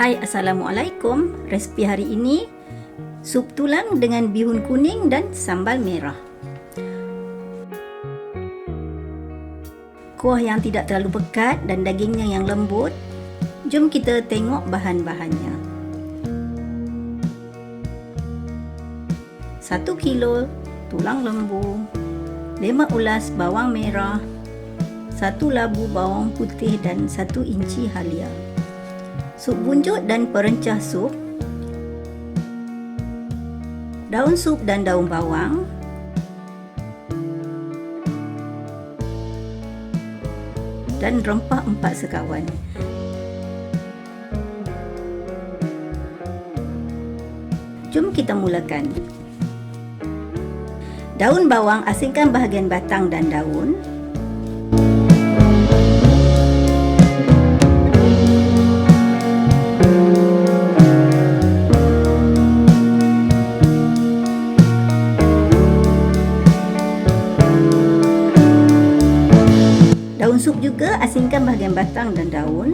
Hai Assalamualaikum. Resipi hari ini Sup tulang dengan bihun kuning dan sambal merah. Kuah yang tidak terlalu pekat dan dagingnya yang lembut Jom kita tengok bahan-bahannya. 1 kilo tulang lembu 5 ulas bawang merah 1 labu bawang putih dan 1 inci halia. Sup bunjut dan perencah sup. Daun sup dan daun bawang. Dan rempah empat sekawan. Jom kita mulakan. Daun bawang asingkan bahagian batang dan daun. Bahagian batang dan daun.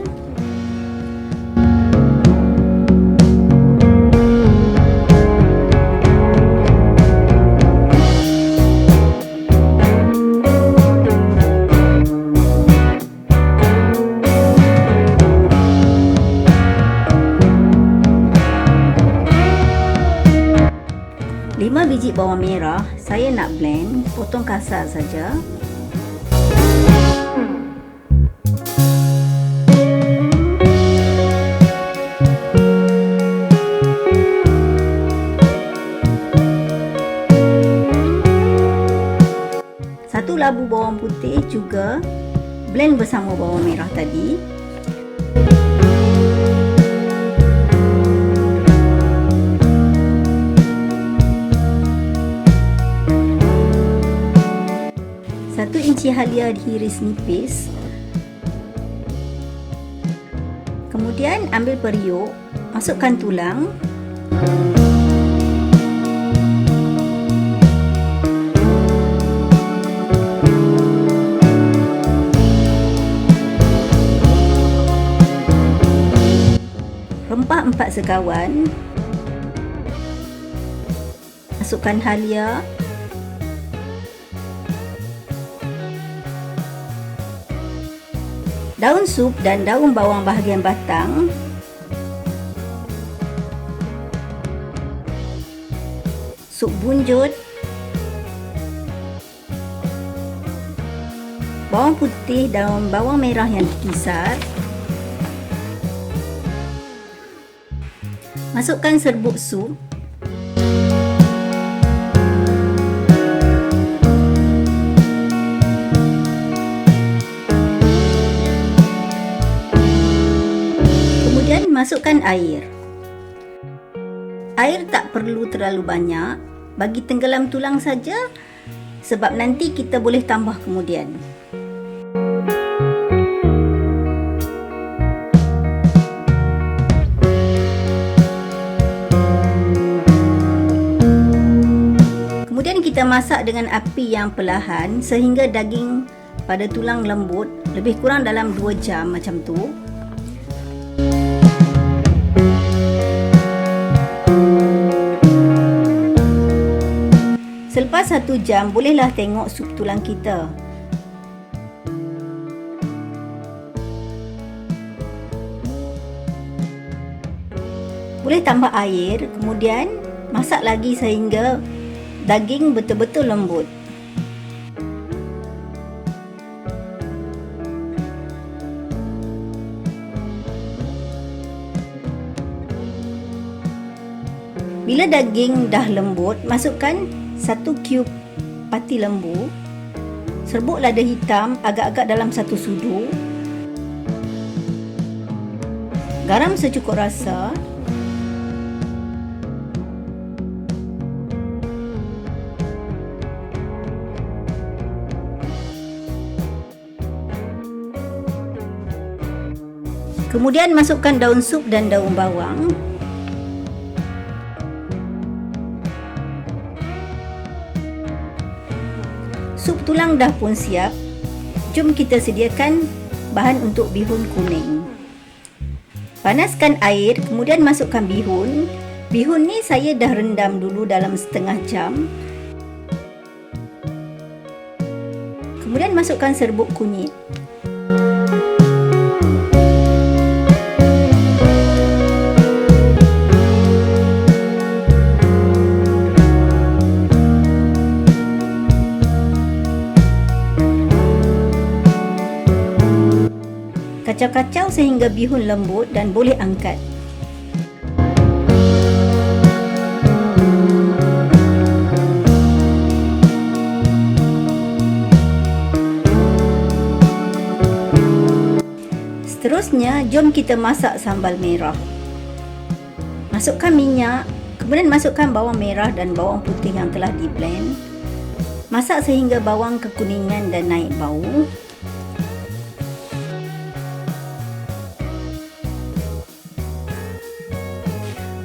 Lima biji bawang merah saya nak blend, potong kasar saja. Bawang putih juga blend bersama bawang merah tadi. Satu inci halia dihiris nipis. Kemudian ambil periuk masukkan tulang empat sekawan. Masukkan halia. Daun sup dan daun bawang bahagian batang. Sup bunjut. Bawang putih daun bawang merah yang dikisar Masukkan serbuk sup. Kemudian masukkan air. Air tak perlu terlalu banyak, bagi tenggelam tulang saja sebab nanti kita boleh tambah kemudian. Masak dengan api yang perlahan sehingga daging pada tulang lembut lebih kurang dalam 2 jam macam tu. Selepas 1 jam bolehlah tengok sup tulang kita. Boleh tambah air, kemudian masak lagi sehingga daging betul-betul lembut. Bila daging dah lembut, masukkan satu cube pati lembu. Serbuk lada hitam agak-agak dalam satu sudu. Garam secukup rasa. Kemudian masukkan daun sup dan daun bawang. Sup tulang dah pun siap. Jom kita sediakan bahan untuk bihun kuning. Panaskan air, kemudian masukkan bihun. Bihun ni saya dah rendam dulu dalam setengah jam. Kemudian masukkan serbuk kunyit. Kacau-kacau sehingga bihun lembut dan boleh angkat. Seterusnya, jom kita masak sambal merah. Masukkan minyak, kemudian masukkan bawang merah dan bawang putih yang telah di blend. Masak sehingga bawang kekuningan dan naik bau.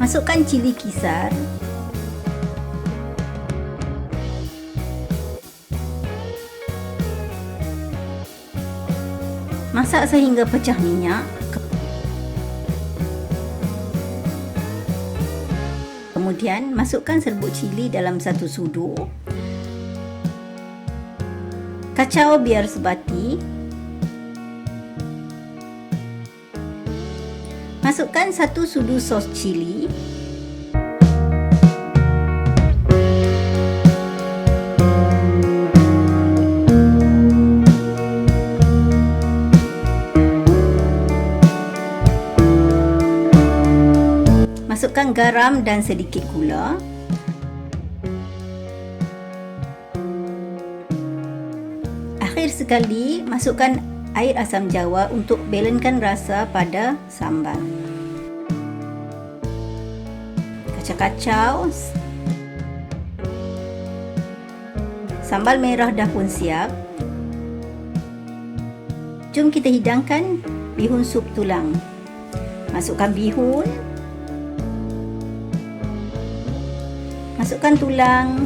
Masukkan cili kisar. Masak sehingga pecah minyak. Kemudian masukkan serbuk cili dalam satu sudu. Kacau biar sebati. Masukkan satu sudu sos cili. Masukkan garam dan sedikit gula. Akhir sekali, masukkan air asam jawa untuk balancekan rasa pada sambal. Kacau-kacau. Sambal merah dah pun siap. Jom kita hidangkan bihun sup tulang. Masukkan bihun. Masukkan tulang.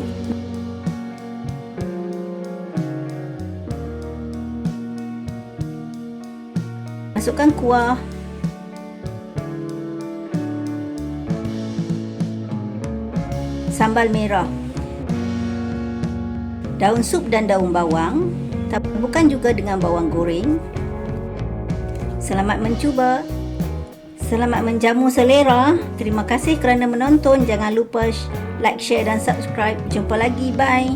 Masukkan kuah. Sambal merah. Daun sup dan daun bawang. Taburkan juga dengan bawang goreng. Selamat mencuba. Selamat menjamu selera. Terima kasih kerana menonton. Jangan lupa like, share dan subscribe. Jumpa lagi. Bye.